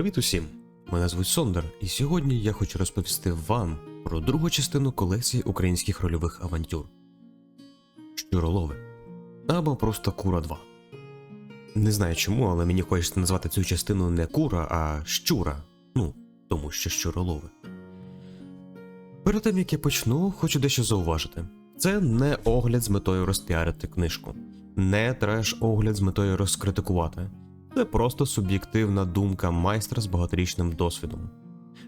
Привіт усім! Мене звуть Сондер, і сьогодні я хочу розповісти вам про другу частину колекції українських рольових авантюр Щуролови або просто Кура 2. Не знаю чому, але мені хочеться назвати цю частину не кура, а щура. Ну, тому що щуролови. Перед тим як я почну, хочу дещо зауважити. Це не огляд з метою розпіарити книжку, не треш огляд з метою розкритикувати. Це просто суб'єктивна думка майстра з багаторічним досвідом.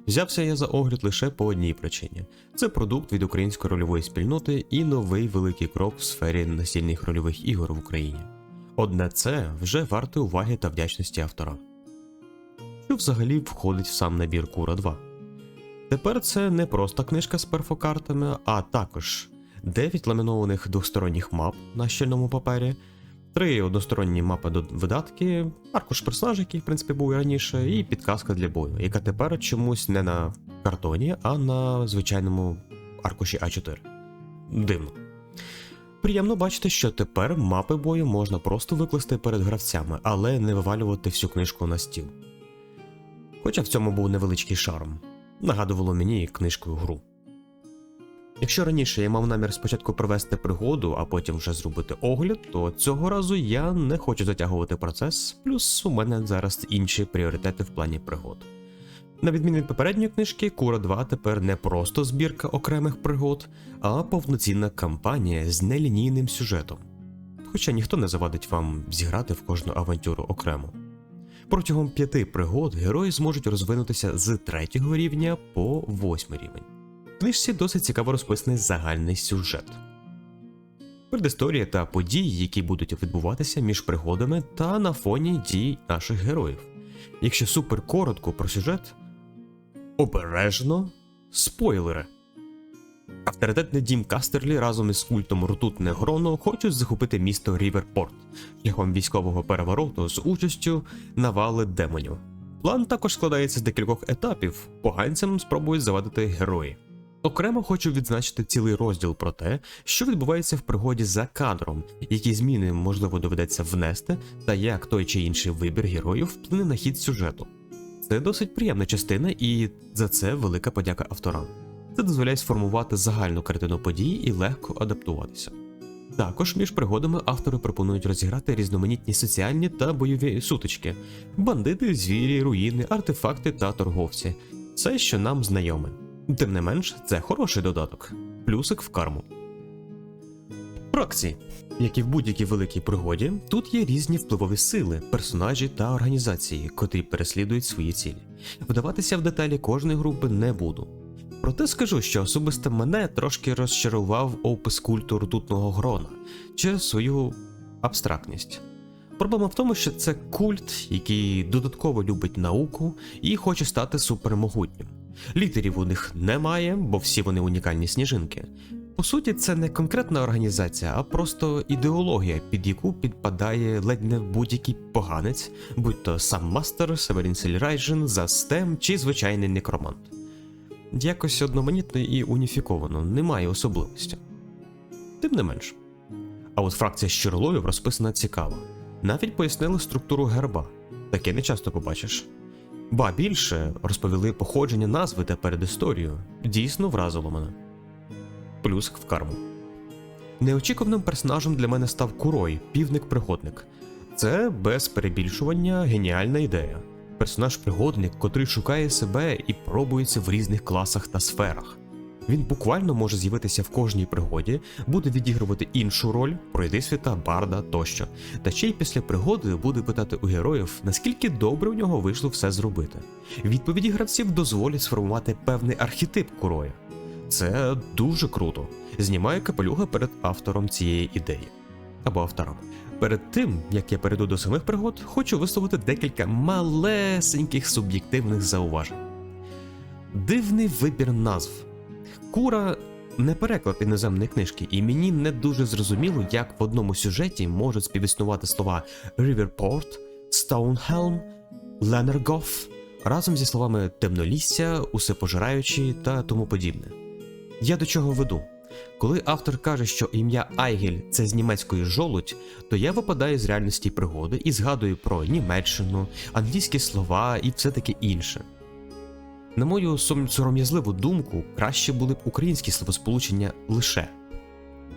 Взявся я за огляд лише по одній причині: це продукт від української рольової спільноти і новий великий крок в сфері настільних рольових ігор в Україні. Одне це вже варте уваги та вдячності автора. Що взагалі входить в сам набір Кура 2. Тепер це не просто книжка з перфокартами, а також 9 ламінованих двосторонніх мап на щільному папері, три односторонні мапи до видатки, аркуш персонажа, який в принципі був раніше, і підказка для бою, яка тепер чомусь не на картоні, а на звичайному аркуші А4. Дивно. Приємно бачити, що тепер мапи бою можна просто викласти перед гравцями, але не вивалювати всю книжку на стіл. Хоча в цьому був невеличкий шарм. Нагадувало мені книжкою гру. Якщо раніше я мав намір спочатку провести пригоду, а потім вже зробити огляд, то цього разу я не хочу затягувати процес, плюс у мене зараз інші пріоритети в плані пригод. На відміну від попередньої книжки, Кура 2 тепер не просто збірка окремих пригод, а повноцінна кампанія з нелінійним сюжетом. Хоча ніхто не завадить вам зіграти в кожну авантюру окремо. Протягом п'яти пригод герої зможуть розвинутися з третього рівня по восьмий рівень. Книжці досить цікаво розписаний загальний сюжет. Предісторія та події, які будуть відбуватися між пригодами та на фоні дій наших героїв. Якщо супер коротко про сюжет, обережно спойлери. Авторитетний дім Кастерлі разом із культом Ртутне Гроно хочуть захопити місто Ріверпорт шляхом військового перевороту з участю навали демонів. План також складається з декількох етапів, поганцям спробують завадити герої. Окремо хочу відзначити цілий розділ про те, що відбувається в пригоді за кадром, які зміни можливо доведеться внести, та як той чи інший вибір героїв вплине на хід сюжету. Це досить приємна частина, і за це велика подяка авторам. Це дозволяє сформувати загальну картину подій і легко адаптуватися. Також між пригодами автори пропонують розіграти різноманітні соціальні та бойові сутички: бандити, звірі, руїни, артефакти та торговці все, що нам знайоме. Тим не менш, це хороший додаток, плюсик в карму. Проксі. Як і в будь-якій великій пригоді, тут є різні впливові сили, персонажі та організації, котрі переслідують свої цілі. Вдаватися в деталі кожної групи не буду. Проте скажу, що особисто мене трошки розчарував опис культу ртутного грона через свою абстрактність. Проблема в тому, що це культ, який додатково любить науку і хоче стати супермогутнім. Лідерів у них немає, бо всі вони унікальні сніжинки. По суті, це не конкретна організація, а просто ідеологія, під яку підпадає ледь не будь-який поганець, будь то сам мастер, Северін Сельрайджен, Застем чи звичайний некромант. Якось одноманітно і уніфіковано, немає особливості. Тим не менш. А от фракція щироловів розписана цікаво. Навіть пояснили структуру герба, таке не часто побачиш. Ба більше розповіли походження назви та передісторію. Дійсно вразило мене. Плюс в карму. Неочікуваним персонажем для мене став Курой, півник-пригодник. Це без перебільшування геніальна ідея. Персонаж-пригодник, котрий шукає себе і пробується в різних класах та сферах. Він буквально може з'явитися в кожній пригоді, буде відігрувати іншу роль, пройди світа, барда тощо. Та ще й після пригоди буде питати у героїв, наскільки добре у нього вийшло все зробити. Відповіді гравців дозволять сформувати певний архетип куроя. Це дуже круто. Знімаю капелюга перед автором цієї ідеї або авторам. Перед тим, як я перейду до самих пригод, хочу висловити декілька малесеньких суб'єктивних зауважень. Дивний вибір назв. Кура не переклад іноземної книжки, і мені не дуже зрозуміло, як в одному сюжеті можуть співіснувати слова Riverport, Stonehelm, Ленергоф разом зі словами темнолісся, усепожираючі та тому подібне. Я до чого веду? Коли автор каже, що ім'я Айгель це з німецької жолудь, то я випадаю з реальності пригоди і згадую про Німеччину, англійські слова і все таке інше. На мою сором'язливу думку, краще були б українські словосполучення лише.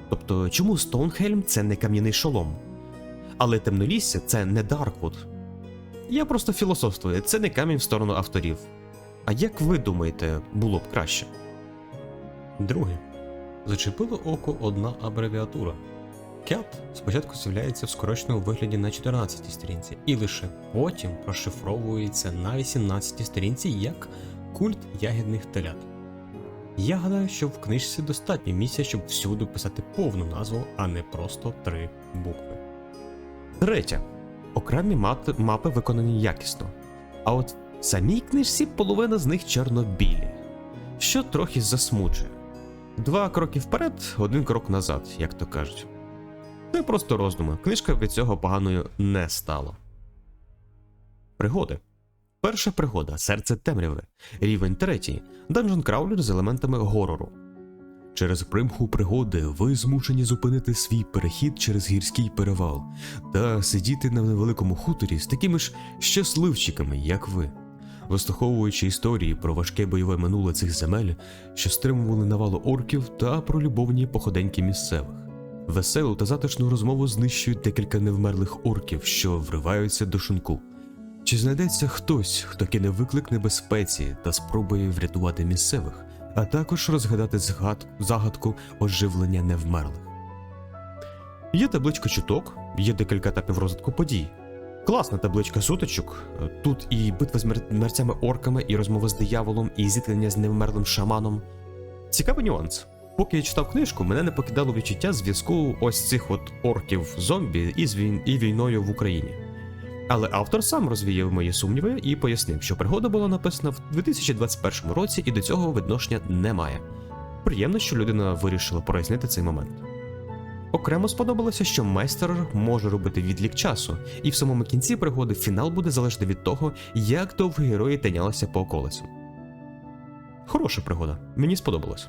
Тобто, чому Стоунхельм це не кам'яний шолом? Але темнолісся це не Дарквуд. Я просто філософствую, це не камінь в сторону авторів. А як ви думаєте, було б краще? Друге. Зачепило око одна абревіатура. Кят спочатку з'являється в скороченому вигляді на 14 сторінці, і лише потім розшифровується на 18 сторінці як культ ягідних телят. Я гадаю, що в книжці достатньо місця, щоб всюди писати повну назву, а не просто три букви. Третє. Окремі мапи виконані якісно. А от в самій книжці половина з них чорно-білі, що трохи засмучує. Два кроки вперед, один крок назад, як то кажуть. Це просто роздуми. Книжка від цього поганою не стала. Пригоди. Перша пригода серце темряви. Рівень третій. Данжен краулер з елементами горору. Через примху пригоди ви змушені зупинити свій перехід через гірський перевал та сидіти на невеликому хуторі з такими ж щасливчиками, як ви. Вислуховуючи історії про важке бойове минуле цих земель, що стримували навалу орків та про любовні походеньки місцевих. Веселу та затишну розмову знищують декілька невмерлих орків, що вриваються до шинку. Чи знайдеться хтось, хто кине виклик небезпеці та спробує врятувати місцевих, а також розгадати згад... загадку оживлення невмерлих? Є табличка чуток, є декілька етапів розвитку подій. Класна табличка сутичок. Тут і битва з мер- мерцями орками, і розмова з дияволом, і зіткнення з невмерлим шаманом. Цікавий нюанс. Поки я читав книжку, мене не покидало відчуття зв'язку ось цих от орків зомбі із війн... і війною в Україні. Але автор сам розвіяв мої сумніви і пояснив, що пригода була написана в 2021 році і до цього відношення немає. Приємно, що людина вирішила прояснити цей момент. Окремо сподобалося, що майстер може робити відлік часу, і в самому кінці пригоди фінал буде залежати від того, як довго герої тинялися по околицям. Хороша пригода, мені сподобалось.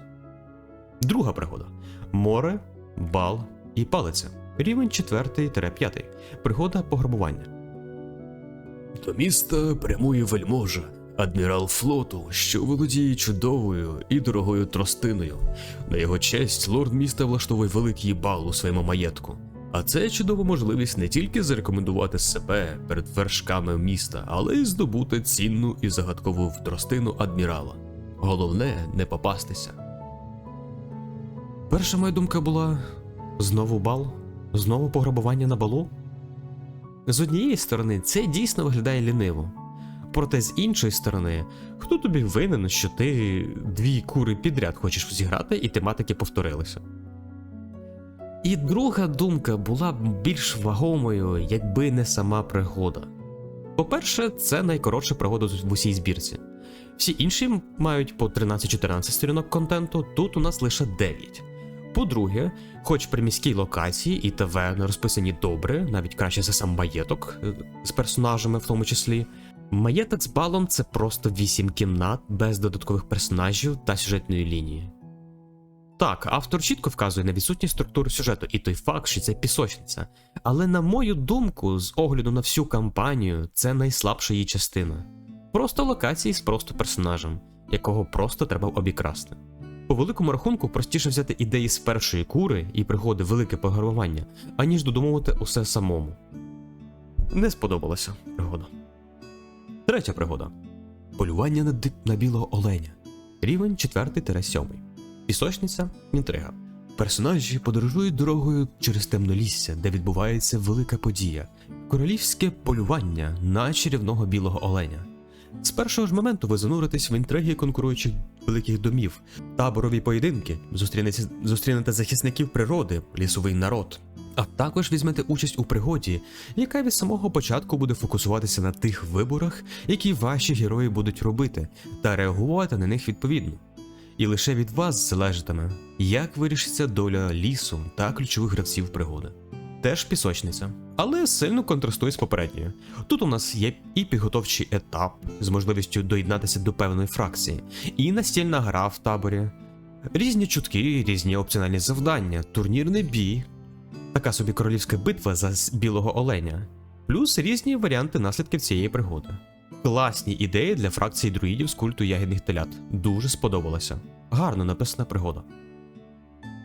Друга пригода: море, бал і палиця. Рівень 4-5. Пригода пограбування. До міста прямує вельможа, адмірал флоту, що володіє чудовою і дорогою тростиною. На його честь лорд міста влаштовує великий бал у своєму маєтку. А це чудова можливість не тільки зарекомендувати себе перед вершками міста, але й здобути цінну і загадкову тростину адмірала. Головне не попастися. Перша моя думка була: знову бал, знову пограбування на балу. З однієї сторони, це дійсно виглядає ліниво. Проте з іншої сторони, хто тобі винен, що ти дві кури підряд хочеш зіграти і тематики повторилися. І друга думка була б більш вагомою, якби не сама пригода. По-перше, це найкоротша пригода в усій збірці. Всі інші мають по 13-14 сторінок контенту, тут у нас лише 9. По-друге, хоч при міській локації і таверни розписані добре, навіть краще за сам маєток е, з персонажами в тому числі. Маєток з балом це просто 8 кімнат без додаткових персонажів та сюжетної лінії. Так, автор чітко вказує на відсутність структури сюжету і той факт, що це пісочниця. Але на мою думку, з огляду на всю кампанію, це найслабша її частина. Просто локації з просто персонажем, якого просто треба обікрасти. По великому рахунку простіше взяти ідеї з першої кури і пригоди велике пограбування, аніж додумувати усе самому. Не сподобалася пригода. Третя пригода. Полювання на, ди- на білого оленя. Рівень 4-7. Пісочниця інтрига. Персонажі подорожують дорогою через темнолісся, де відбувається велика подія королівське полювання на чарівного білого оленя. З першого ж моменту ви зануритесь в інтриги конкуруючих великих домів, таборові поєдинки, зустрінете, захисників природи, лісовий народ. А також візьмете участь у пригоді, яка від самого початку буде фокусуватися на тих виборах, які ваші герої будуть робити, та реагувати на них відповідно. І лише від вас залежатиме, як вирішиться доля лісу та ключових гравців пригоди. Теж пісочниця, але сильно контрастує з попередньою. Тут у нас є і підготовчий етап з можливістю доєднатися до певної фракції, і настільна гра в таборі. Різні чутки, різні опціональні завдання, турнірний бій, така собі королівська битва за білого оленя, плюс різні варіанти наслідків цієї пригоди. Класні ідеї для фракції друїдів з культу ягідних телят. Дуже сподобалося. Гарно написана пригода.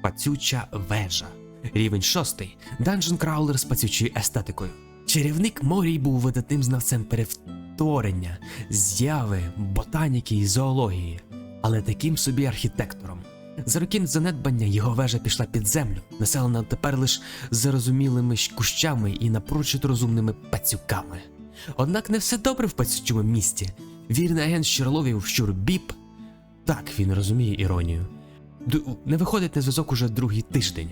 Пацюча вежа. Рівень шостий. Данжен краулер з пацючою естетикою. Чарівник Морій був видатним знавцем перевтворення, з'яви, ботаніки і зоології, але таким собі архітектором. За роки занедбання його вежа пішла під землю, населена тепер лише зарозумілими кущами і напрочуд розумними пацюками. Однак не все добре в пацючому місті. Вірний агент Щурловів щур Біп. Так, він розуміє іронію. Ду- не виходить на зв'язок уже другий тиждень.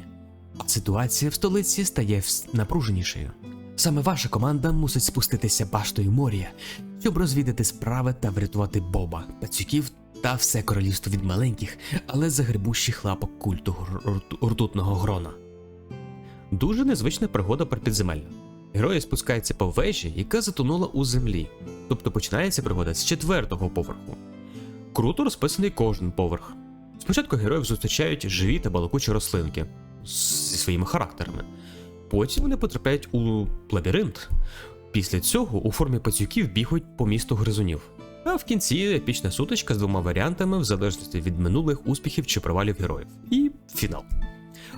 Ситуація в столиці стає напруженішою. Саме ваша команда мусить спуститися баштою моря, щоб розвідати справи та врятувати Боба, пацюків та все королівство від маленьких, але загребущих лапок культу ртутного грона. Дуже незвична пригода про підземелля. Герої спускаються по вежі, яка затонула у землі, тобто починається пригода з четвертого поверху. Круто розписаний кожен поверх. Спочатку героїв зустрічають живі та балакучі рослинки зі своїми характерами. Потім вони потрапляють у лабіринт. Після цього у формі пацюків бігають по місту гризунів. А в кінці епічна сутичка з двома варіантами в залежності від минулих успіхів чи провалів героїв. І фінал.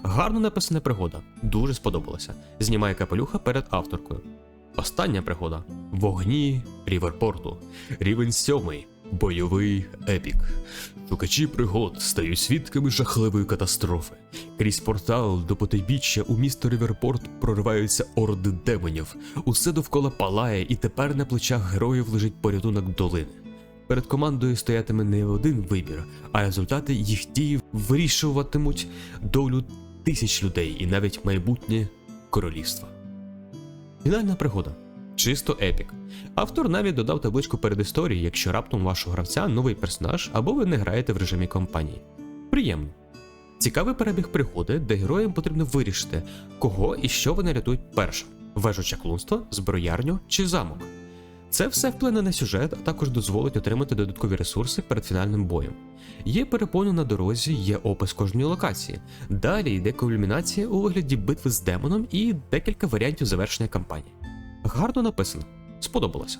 Гарно написана пригода, дуже сподобалася. Знімає капелюха перед авторкою. Остання пригода вогні Ріверпорту. Рівень сьомий. Бойовий епік. Шукачі пригод стають свідками жахливої катастрофи. Крізь портал до потойбіччя у місто Ріверпорт прориваються орди демонів. Усе довкола палає, і тепер на плечах героїв лежить порятунок долини. Перед командою стоятиме не один вибір, а результати їх дій вирішуватимуть долю тисяч людей і навіть майбутнє королівства. Фінальна пригода. Чисто епік. Автор навіть додав табличку передісторії, якщо раптом вашого гравця новий персонаж або ви не граєте в режимі кампанії. Приємно. Цікавий перебіг пригоди, де героям потрібно вирішити, кого і що вони рятують першим: вежу чаклунства, зброярню чи замок. Це все вплине на сюжет, а також дозволить отримати додаткові ресурси перед фінальним боєм. Є перепони на дорозі, є опис кожної локації. Далі йде кульмінація у вигляді битви з демоном і декілька варіантів завершення кампанії. Гарно написано, сподобалося.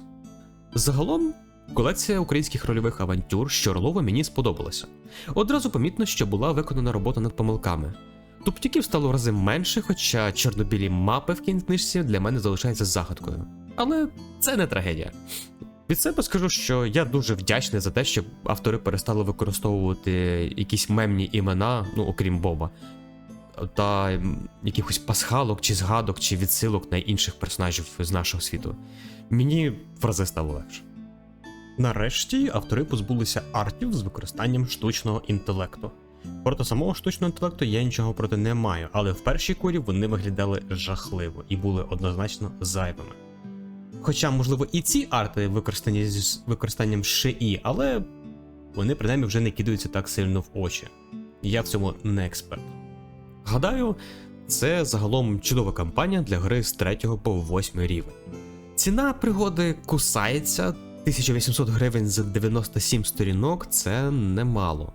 Загалом, колекція українських рольових авантюр Щорлова мені сподобалася. Одразу помітно, що була виконана робота над помилками. Туптюків стало в рази менше, хоча чорнобілі мапи в книжці для мене залишаються загадкою. Але це не трагедія. Від себе скажу, що я дуже вдячний за те, що автори перестали використовувати якісь мемні імена, ну окрім Боба, та якихось пасхалок чи згадок, чи відсилок на інших персонажів з нашого світу. Мені в рази стало легше. Нарешті автори позбулися артів з використанням штучного інтелекту. Проти самого штучного інтелекту я нічого проти не маю, але в першій курі вони виглядали жахливо і були однозначно зайвими. Хоча, можливо, і ці арти використані з використанням ШИ, але вони принаймні вже не кидаються так сильно в очі. Я в цьому не експерт. Гадаю, це загалом чудова кампанія для гри з 3 по 8 рівень. Ціна пригоди кусається 1800 гривень за 97 сторінок це немало.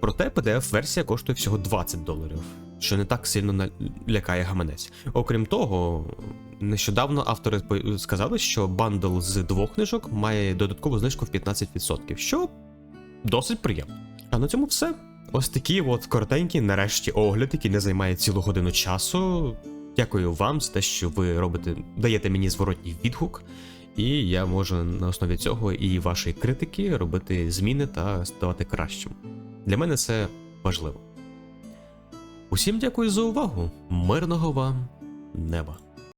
Проте PDF-версія коштує всього 20 доларів, що не так сильно лякає гаманець. Окрім того, нещодавно автори сказали, що бандл з двох книжок має додаткову знижку в 15%, що досить приємно. А на цьому все. Ось такий от коротенький, нарешті, огляд, який не займає цілу годину часу. Дякую вам за те, що ви робите, даєте мені зворотній відгук, і я можу на основі цього і вашої критики робити зміни та ставати кращим. Для мене це важливо. Усім дякую за увагу. Мирного вам неба!